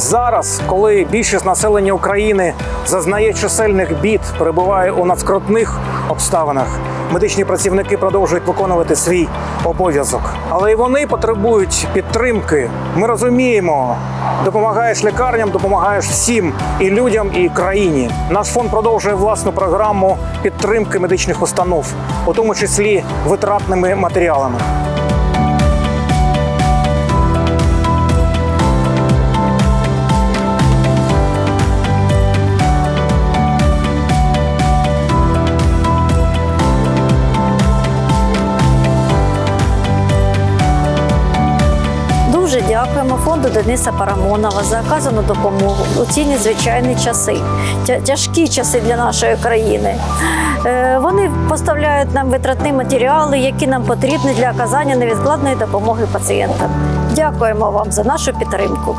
Зараз, коли більшість населення України зазнає чисельних бід, перебуває у надскрутних обставинах, медичні працівники продовжують виконувати свій обов'язок. Але і вони потребують підтримки. Ми розуміємо, допомагаєш лікарням, допомагаєш всім і людям, і країні. Наш фонд продовжує власну програму підтримки медичних установ, у тому числі витратними матеріалами. Дуже дякуємо фонду Дениса Парамонова за оказану допомогу у ці незвичайні часи, тяжкі часи для нашої країни. Е, Вони поставляють нам витратні матеріали, які нам потрібні для оказання невідкладної допомоги пацієнтам. Дякуємо вам за нашу підтримку.